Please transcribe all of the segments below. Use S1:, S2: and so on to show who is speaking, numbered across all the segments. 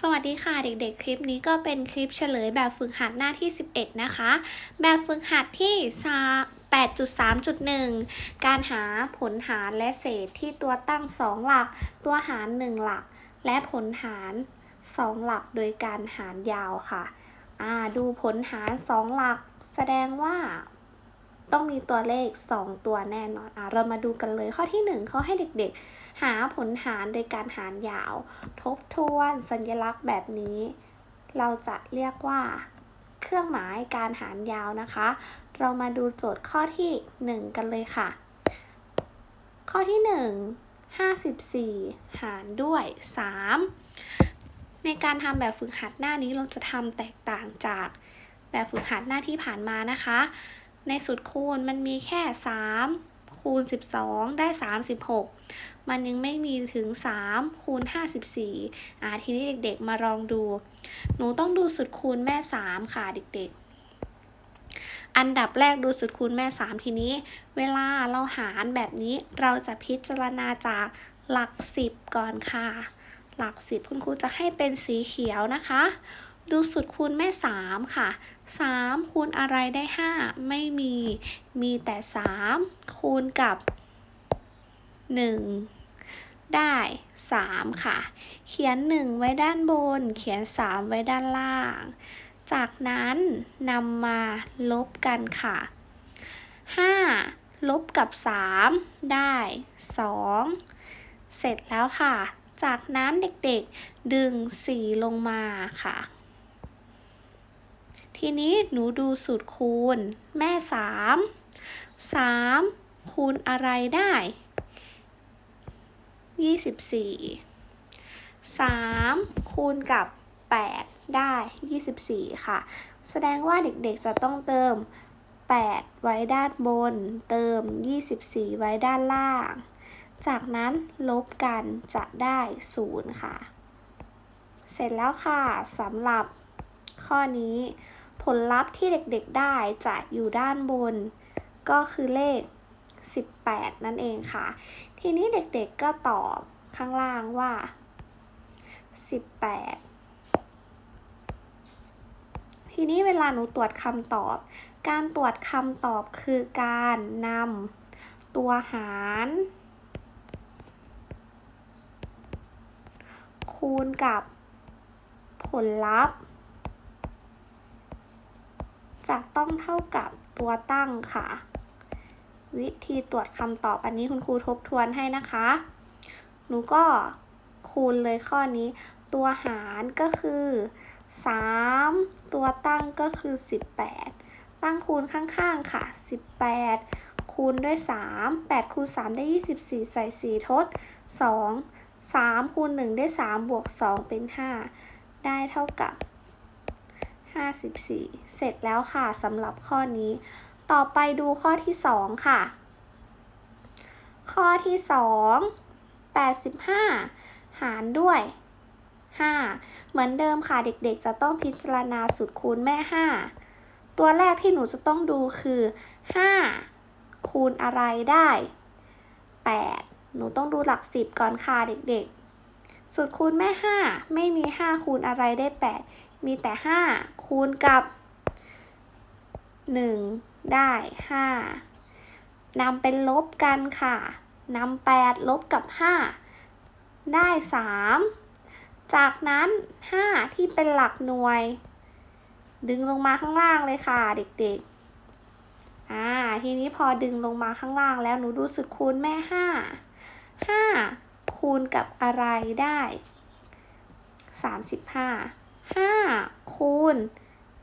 S1: สวัสดีค่ะเด็กๆ คลิปนี้ก็เป็นคลิปเฉลยแบบฝึกหัดหน้าที่ 11 นะคะ แบบฝึกหัดที่ 8.3.1 การหาผลหารและเศษที่ตัวตั้ง 2 หลัก ตัวหาร 1 หลัก และผลหาร 2 หลักโดยการหารยาวค่ะดูผลหาร 2 หลักแสดงว่าต้องมีตัวเลข 2 ตัวแน่นอนอเรามาดูกันเลยข้อที่ 1 เขาให้เด็กๆ หาผลหารโดยการหารยาว ทบทวนสัญลักษณ์แบบนี้ เราจะเรียกว่า เครื่องหมายการหารยาวนะคะ เรามาดูโจทย์ข้อที่ 1 กันเลยค่ะ ข้อที่ 1 54 หารด้วย 3 ในการทำแบบฝึกหัดหน้านี้เราจะทำแตกต่างจากแบบฝึกหัดหน้าที่ผ่านมานะคะ ในสุดคูณมันมีแค่ 3 คูณ 12 ได้ 36 มันยังไม่มีถึง 3 คูณ 54 อ่าทีนี้เด็กๆมาลองดู หนูต้องดูสุดคูณแม่ 3 ค่ะเด็กๆ อันดับแรกดูสุดคูณแม่ 3 ทีนี้ เวลาเราหารแบบนี้เราจะพิจารณาจากหลัก 10 ก่อนค่ะ หลัก 10 คุณครูจะให้เป็นสีเขียวนะคะ ดูสุดคูณแม่ 3 ค่ะ 3 คูณอะไรได้ 5 ไม่มี มีแต่ 3 คูณกับ 1 ได้ 3 ค่ะ เขียน 1 ไว้ด้านบน เขียน 3 ไว้ด้านล่าง จากนั้นนำมาลบกันค่ะ 5 ลบกับ 3 ได้ 2 เสร็จแล้วค่ะ จากนั้นเด็กๆดึง 4 ลงมาค่ะ ทีนี้หนูดูสูตรคูณ แม่ 3 3 คูณอะไรได้ 24 3 คูณกับ 8 ได้ 24 ค่ะ แสดงว่าเด็กๆจะต้องเติม 8 ไว้ด้านบน เติม 24 ไว้ด้านล่าง จากนั้นลบกันจะได้ 0 ค่ะ เสร็จแล้วค่ะสำหรับข้อนี้ ผลลัพธ์ที่เด็กๆได้จะอยู่ด้านบน ก็คือเลข 18 นั่นเองค่ะ ทีนี้เด็กๆก็ตอบข้างล่างว่า 18 ทีนี้เวลาหนูตรวจคำตอบ การตรวจคำตอบคือการนำตัวหารคูณกับผลลัพธ์ จะต้องเท่ากับตัวตั้งค่ะ วิธีตรวจคำตอบอันนี้คุณครูทบทวนให้นะคะ หนูก็คูณเลยข้อนี้ ตัวหารก็คือ 3 ตัวตั้งก็คือ 18 ตั้งคูณข้างๆค่ะ 18 คูณด้วย 3 8คูณ3ได้ 24 ใส่ 4 ทด 2 3คูณ1ได้ 3 บวก 2 เป็น 5 ได้เท่ากับ 54 เสร็จแล้วค่ะสำหรับข้อนี้ ต่อไปดูข้อที่ 2 ค่ะ ข้อที่ 2 85 หารด้วย 5 เหมือนเดิมค่ะเด็กๆ จะต้องพิจารณาสุดคูณแม่ 5 ตัวแรกที่หนูจะต้องดูคือ 5 คูณอะไรได้ 8 หนูต้องดูหลัก 10 ก่อนค่ะเด็กๆ สุดคูณแม่ 5 ไม่มี 5 คูณอะไรได้ 8 มีแต่ 5 คูณกับ 1 ได้ 5นำเป็นลบกันค่ะนำ8ลบกับ 5 ได้ 3 จากนั้น 5 ที่เป็นหลักหน่วย ดึงลงมาข้างล่างเลยค่ะเด็กๆ อ่า ทีนี้พอดึงลงมาข้างล่างแล้วหนูดูสุดคูณแม่ 5 5 คูณกับอะไรได้ 35 5 คูณ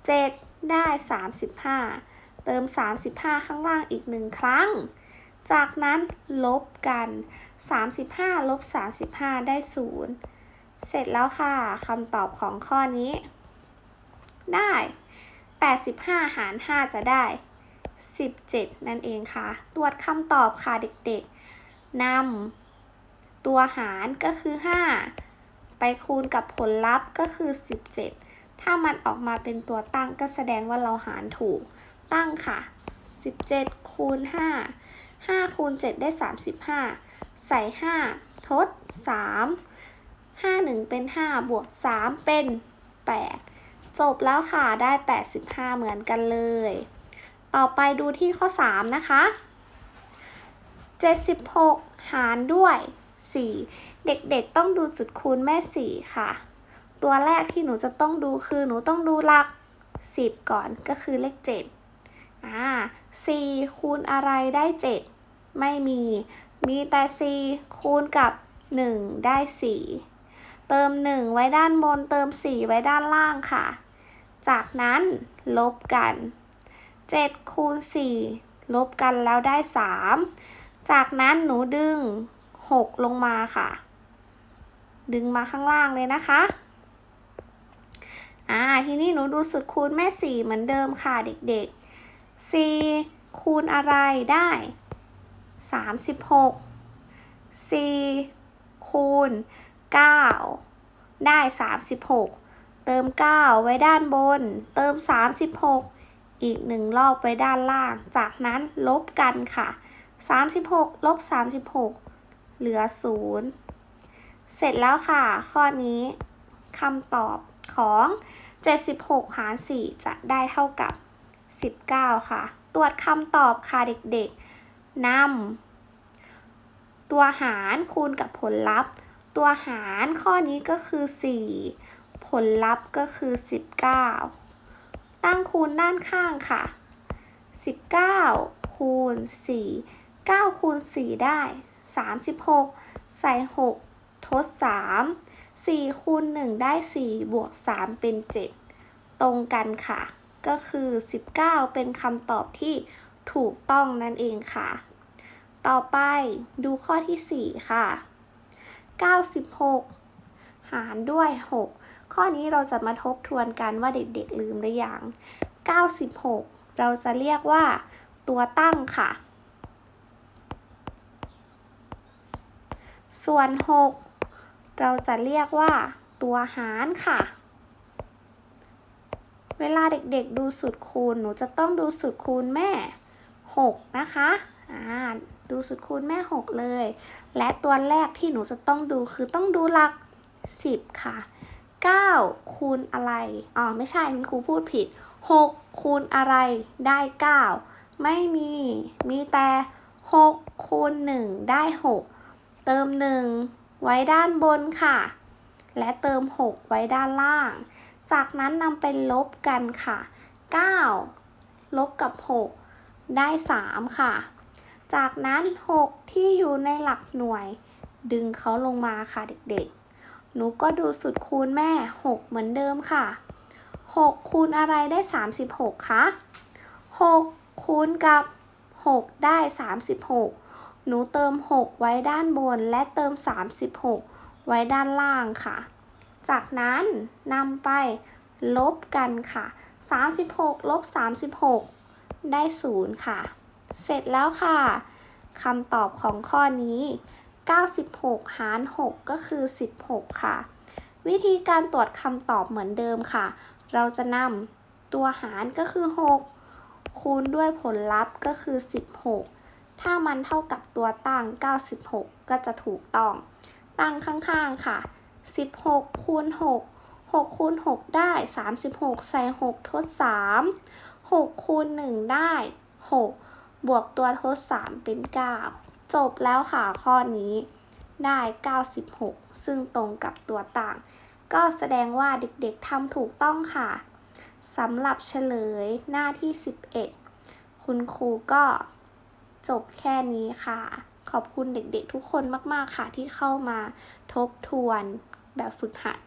S1: 7 ได้ 35 เติม 35 ข้างล่างอีกหนึ่งครั้ง จากนั้นลบกัน 35 ลบ 35 ได้ 0 เสร็จแล้วค่ะคำตอบของข้อนี้ ได้ 85 หาร 5 จะได้ 17 นั่นเองค่ะ ตรวจคำตอบค่ะเด็กๆนำ ตัวหารก็คือ 5 ไปคูณกับผลลัพธ์ก็คือ 17 ถ้ามันออกมาเป็นตัวตั้งก็แสดงว่าเราหารถูก ตั้งค่ะ 17 คูณ 5 5คูณ7ได้ 35 ใส่ 5 ทด 3 5 1 เป็น 5 บวก 3 เป็น 8 จบแล้วค่ะ ได้ 85 เหมือนกันเลย ต่อไปดูที่ข้อ 3 นะคะ 76 หารด้วย 4 เด็กๆต้องดูจุดคูณแม่ 4 ค่ะ ตัวแรกที่หนูจะต้องดูคือหนูต้องดูหลัก 10 ก่อนก็คือเลข7อ่า4คูณอะไรได้ 7 ไม่มี มีแต่ 4 คูณกับ 1 ได้ 4 เติม 1 ไว้ด้านบนเติม 4 ไว้ด้านล่างค่ะ จากนั้นลบกัน 7 คูณ 4 ลบกันแล้วได้ 3 จากนั้นหนูดึง 6 ลงมาค่ะ ดึงมาข้างล่างเลยนะคะ อ่า ทีนี้หนูดูสุดคูณแม่ 4 เหมือนเดิมค่ะเด็กๆ 4 คูณอะไรได้ 36 4 คูณ 9 ได้ 36 เติม 9 ไว้ด้านบน เติม 36อีกหนึ่งรอบไว้ด้านล่าง จากนั้นลบกันค่ะ 36 ลบ 36 เหลือ0เสร็จแล้วค่ะ ข้อนี้คำตอบของ 76 หาร 4 จะได้เท่ากับ 19 ค่ะ ตรวจคำตอบค่ะเด็กๆนำตัวหารคูณกับผลลัพธ์ ตัวหารข้อนี้ก็คือ 4 ผลลัพธ์ก็คือ 19 ตั้งคูณด้านข้างค่ะ 19 คูณ 4 9 คูณ 4 ได้ 36 ใส่ 6 ทด 3 4คูณ1ได้ 4 บวก 3 เป็น 7 ตรงกันค่ะ ก็คือ 19 เป็นคำตอบที่ถูกต้องนั่นเองค่ะ ต่อไปดูข้อที่ 4 ค่ะ 96 หารด้วย 6 ข้อนี้เราจะมาทบทวนกันว่าเด็กๆลืมหรือยัง 96 เราจะเรียกว่าตัวตั้งค่ะ ส่วน 6 เราจะเรียกว่าตัวหารค่ะ เวลาเด็กๆดูสูตรคูณ หนูจะต้องดูสูตรคูณแม่ 6 นะคะอ่าดูสูตรคูณแม่ 6 เลย และตัวแรกที่หนูจะต้องดูคือต้องดูหลัก 10 ค่ะ 9 คูณอะไร อ๋อ ไม่ใช่คุณครูพูดผิด 6 คูณอะไรได้ 9 ไม่มี มีแต่ 6 คูณ 1 ได้ 6 เติม 1 ไว้ด้านบนค่ะ และเติม 6 ไว้ด้านล่าง จากนั้นนำไปลบกันค่ะ 9 ลบกับ 6 ได้ 3 ค่ะ จากนั้น 6 ที่อยู่ในหลักหน่วย ดึงเขาลงมาค่ะเด็กๆ หนูก็ดูสุดคูณแม่ 6 เหมือนเดิมค่ะ 6 คูณอะไรได้ 36 คะ 6 คูณกับ 6 ได้ 36 หนูเติม 6 ไว้ด้านบนและเติม 36 ไว้ด้านล่างค่ะ จากนั้นนำไปลบกันค่ะ 36 ลบ 36 ได้ 0 ค่ะ เสร็จแล้วค่ะคำตอบของข้อนี้ 96 หาร 6 ก็คือ 16 ค่ะ วิธีการตรวจคำตอบเหมือนเดิมค่ะ เราจะนำตัวหารก็คือ 6 คูณด้วยผลลัพธ์ก็คือ 16 ถ้ามันเท่ากับตัวตั้ง 96 ก็จะถูกต้อง ตั้งข้างๆค่ะ 16คูณ6 6คูณ6ได้ 36 ใส่ 6 ทด 3 6คูณ1ได้ 6 บวกตัวทด 3 เป็น 9 จบแล้วค่ะข้อนี้ได้ 96 ซึ่งตรงกับตัวต่าง ก็แสดงว่าเด็กๆทำถูกต้องค่ะสำหรับเฉลยหน้าที่ 11 คุณครูก็ จบแค่นี้ค่ะ ขอบคุณเด็กๆทุกคนมาก ๆ ค่ะที่เข้ามาทบทวนแบบฝึกหัด